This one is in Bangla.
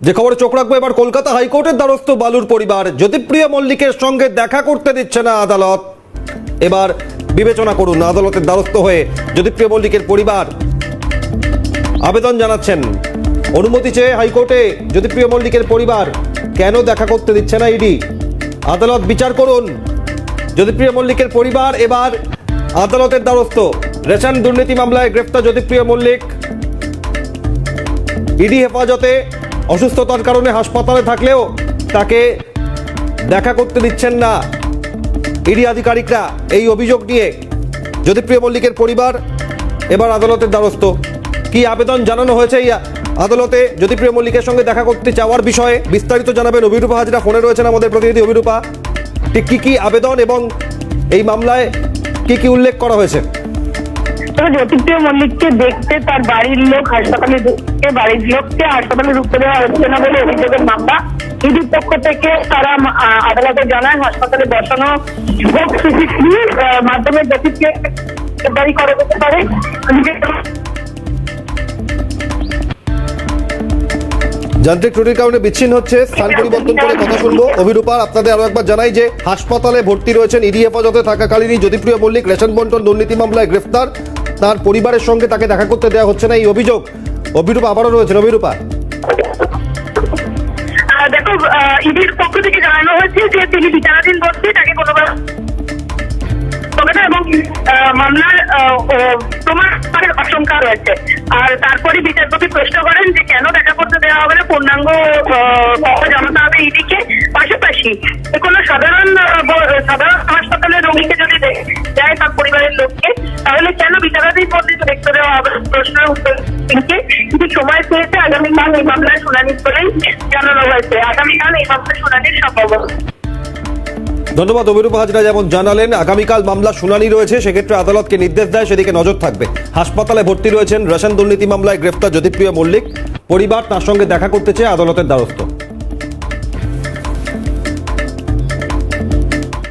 যে খবরে চোখ রাখব, এবার কলকাতা হাইকোর্টের দ্বারস্থ বালুর পরিবার। জ্যোতিপ্রিয় মল্লিকের সঙ্গে দেখা করতে দিচ্ছে না আদালত। এবার বিবেচনা করুন, আদালতের দ্বারস্থ হয়ে জ্যোতিপ্রিয় মল্লিকের পরিবার। আবেদন জানাচ্ছেন। অনুমতি চেয়ে হাইকোর্টে জ্যোতিপ্রিয় মল্লিকের পরিবার কেন দেখা করতে দিচ্ছে না ইডি? আদালত বিচার করুন। জ্যোতিপ্রিয় মল্লিকের পরিবার এবার আদালতের দ্বারস্থ। রেশন দুর্নীতি মামলায় গ্রেফতার জ্যোতিপ্রিয় মল্লিক। ইডি হেফাজতে অসুস্থতার কারণে হাসপাতালে থাকলেও তাকে দেখা করতে দিচ্ছেন না ইডি আধিকারিকরা এই অভিযোগ নিয়ে। জ্যোতিপ্রিয় মল্লিকের পরিবার এবার আদালতের দ্বারস্থ, কি আবেদন জানানো হয়েছে এই আদালতে? জ্যোতিপ্রিয় মল্লিকের সঙ্গে দেখা করতে চাওয়ার বিষয়ে বিস্তারিত জানাবেন। অভিরূপা হাজরা ফোনে রয়েছেন আমাদের প্রতিনিধি অভিরূপা। ঠিক কি কি আবেদন এবং এই মামলায় কি কি উল্লেখ করা হয়েছে? তবে জ্যোতিপ্রিয় মল্লিককে দেখতে তার বাড়ির লোক হাসপাতালে ঢুকতে বাড়ির লোককে হাসপাতালে ঢুকতে দেওয়া হচ্ছে না বলে অভিযোগের মামলা। ইডির পক্ষ থেকে তারা আদালতে জানায় হাসপাতালে বসানো ভোগ সিসিটিভি মাধ্যমে জ্যোতিপ্রিয় করা যেতে পারে। যান্ত্রিক ত্রুটির কারণে বিচ্ছিন্ন হচ্ছে স্থান পরিবর্তন করে কথা শুনব। অভিরূপার আপনাদের আরও একবার জানাই যে হাসপাতালে ভর্তি রয়েছেন ইডি হেফাজতে থাকাকালীনই জ্যোতিপ্রিয় মল্লিক রেশন বন্টন দুর্নীতি মামলায় গ্রেফতার। তার পরিবারের সঙ্গে তাকে দেখা করতে দেওয়া হচ্ছে না এই অভিযোগ। অভিরূপা আবারও রয়েছেন। অভিরূপা। দেখো ইডির পক্ষ থেকে জানানো হয়েছে যে তিনি বিচারাধীন তাকে কোনো এবং মামলার আশঙ্কা রয়েছে। আর তারপরে বিচারপতি প্রশ্ন করেন যে কেন দেখা করতে দেওয়া হবে না? পূর্ণাঙ্গ জানাতে হবে ইডিকে। পাশাপাশি কোনো সাধারণ সাধারণ হাসপাতালের রোগীকে যদি দেয় তার পরিবারের লোককে প্রশ্নের উত্তর দিচ্ছে কিন্তু সময় পেয়েছে আগামীকাল এই মামলার শুনানি করেই জানানো হয়েছে। আগামীকাল এই মামলার শুনানির সম্ভাবনা ধন্যবাদ, অভিরূপ হাজরা যেমন জানালেন, আগামীকাল মামলা শুনানি রয়েছে, সেক্ষেত্রে আদালতকে নির্দেশ দেয় সেদিকে নজর থাকবে। হাসপাতালে ভর্তি রয়েছেন রেশন দুর্নীতি মামলায় গ্রেফতার জ্যোতিপ্রিয় মল্লিক। পরিবার তার সঙ্গে দেখা করতে চেয়ে আদালতের দ্বারস্থ।